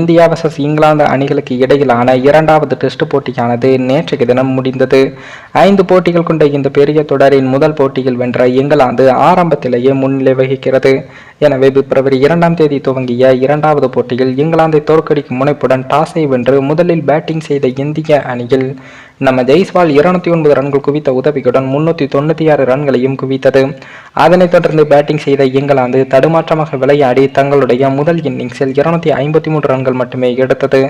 India versus England அணிகளுக்கு இடையிலான இரண்டாவது டெஸ்ட் போட்டியானது நேற்றைய தினம் முடிந்தது. ஐந்து போட்டிகள் கொண்ட இந்த பெரிய தொடரின் முதல் போட்டியில் வென்ற இங்கிலாந்து ஆரம்பத்திலேயே முன்னிலை வகிக்கிறது. எனவே பிப்ரவரி இரண்டாம் தேதி துவங்கிய இரண்டாவது போட்டியில் இங்கிலாந்தை தோற்கடிக்கும் முனைப்புடன் டாஸை வென்று முதலில் பேட்டிங் செய்த இந்திய அணியில் நம்ம ஜெய்ஸ்வால் இருநூத்தி ஒன்பது ரன்கள் குவித்த உதவியுடன் முன்னூத்தி தொண்ணூத்தி ஆறு ரன்களையும் குவித்தது. அதனைத் தொடர்ந்து பேட்டிங் செய்த இங்கிலாந்து தடுமாற்றமாக விளையாடி தங்களுடைய முதல் இன்னிங்ஸில் இருநூத்தி ஐம்பத்தி மூன்று ரன்கள் மட்டுமே எடுத்தது.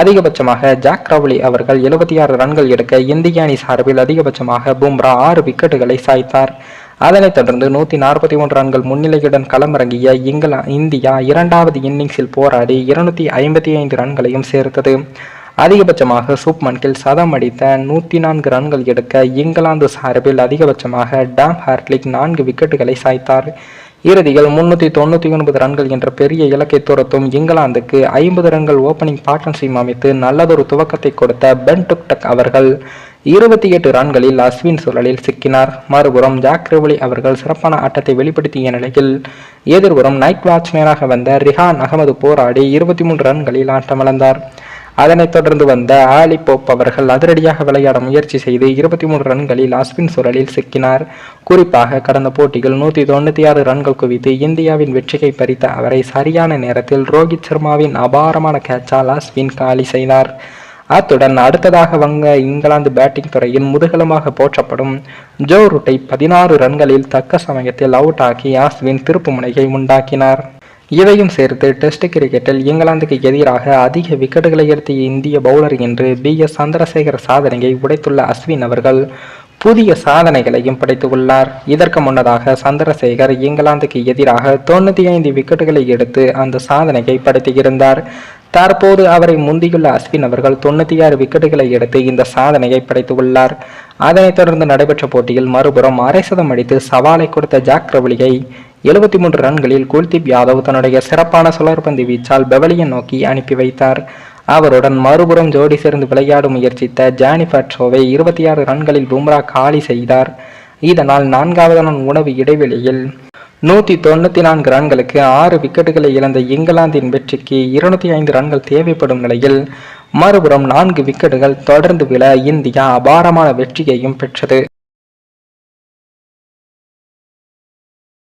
அதிகபட்சமாக ஜாக் ரவுலி அவர்கள் எழுபத்தி ஆறு ரன்கள் எடுக்க இந்திய அணி சார்பில் அதிகபட்சமாக பும்ரா ஆறு விக்கெட்டுகளை சாய்த்தார். அதனைத் தொடர்ந்து நூற்றி நாற்பத்தி மூன்று ரன்கள் முன்னிலையுடன் களமிறங்கிய இங்கிலா இந்தியா இரண்டாவது இன்னிங்ஸில் போராடி இருநூத்தி ஐம்பத்தி ஐந்து ரன்களையும் சேர்த்தது. அதிகபட்சமாக சூப்மன் கில் சதம் அடித்த நூற்றி நான்கு ரன்கள் எடுக்க இங்கிலாந்து சார்பில் அதிகபட்சமாக டாம் ஹார்ட்லிக் நான்கு விக்கெட்டுகளை சாய்த்தார். இறுதியில் முன்னூற்றி தொண்ணூற்றி ஒன்பது ரன்கள் என்ற பெரிய இலக்கை துரத்தும் இங்கிலாந்துக்கு ஐம்பது ரன்கள் ஓப்பனிங் பார்ட்னர்ஷிப் அமைத்து நல்லதொரு துவக்கத்தை கொடுத்த பென் டுக்டக் அவர்கள் இருபத்தி எட்டு ரன்களில் அஸ்வின் சுழலில் சிக்கினார். மறுபுறம் ஜாக் ரெவலி அவர்கள் சிறப்பான ஆட்டத்தை வெளிப்படுத்திய நிலையில் எதிர்புறம் நைட் வாட்ச்மேனாக வந்த ரிஹான் அகமது போராடி இருபத்தி மூன்று ரன்களில் ஆட்டமிழந்தார் அதனைத் தொடர்ந்து வந்த ஆலி போப் அவர்கள் அதிரடியாக விளையாட முயற்சி செய்து இருபத்தி மூன்று ரன்களில் அஸ்வின் சுழலில் சிக்கினார். குறிப்பாக கடந்த போட்டியில் நூற்றி தொண்ணூற்றி ஆறு ரன்கள் குவித்து இந்தியாவின் வெற்றியை பறித்த அவரை சரியான நேரத்தில் ரோஹித் சர்மாவின் அபாரமான கேட்சால் அஸ்வின் காலி செய்தார். அத்துடன் அடுத்ததாக வங்க இங்கிலாந்து பேட்டிங் துறையில் முதுகலமாக போற்றப்படும் ஜோ ரூட்டை பதினாறு ரன்களில் தக்க சமயத்தில் அவுட் ஆக்கி அஸ்வின் திருப்புமுனையை உண்டாக்கினார். இவையும் சேர்த்து டெஸ்ட் கிரிக்கெட்டில் இங்கிலாந்துக்கு எதிராக அதிக விக்கெட்டுகளை எடுத்திய இந்திய பவுலர் என்று பி. எஸ். சந்திரசேகர் சாதனையை உடைத்துள்ள அஸ்வின் அவர்கள் புதிய சாதனைகளையும் படைத்துள்ளார் இதற்கு முன்னதாக சந்திரசேகர் இங்கிலாந்துக்கு எதிராக தொண்ணூற்றி ஐந்து விக்கெட்டுகளை எடுத்து அந்த சாதனையை படைத்திருந்தார் தற்போது அவரை முந்தியுள்ள அஸ்வின் அவர்கள் தொண்ணூற்றி ஆறு விக்கெட்டுகளை எடுத்து இந்த சாதனையை படைத்துள்ளார் அதனைத் தொடர்ந்து நடைபெற்ற போட்டியில் மறுபுறம் அரை சதம் அடித்து சவாலை கொடுத்த ஜாக் ரவுலியை எழுபத்தி மூன்று ரன்களில் குல்தீப் யாதவ் தன்னுடைய சிறப்பான சுழற்பந்து வீச்சால் பெவலியை நோக்கி அனுப்பி வைத்தார். அவருடன் மறுபுறம் ஜோடி சேர்ந்து விளையாட முயற்சித்த ஜானிஃபர் ஷோவை இருபத்தி ஆறு ரன்களில் பும்ரா காலி செய்தார். இதனால் நான்காவது நாள் உணவு இடைவெளியில் நூற்றி தொண்ணூற்றி நான்கு ரன்களுக்கு ஆறு விக்கெட்டுகளை இழந்த இங்கிலாந்தின் வெற்றிக்கு இருநூத்தி ஐந்து ரன்கள் தேவைப்படும் நிலையில் மறுபுறம் நான்கு விக்கெட்டுகள் தொடர்ந்து விழ இந்தியா அபாரமான வெற்றியையும் பெற்றது.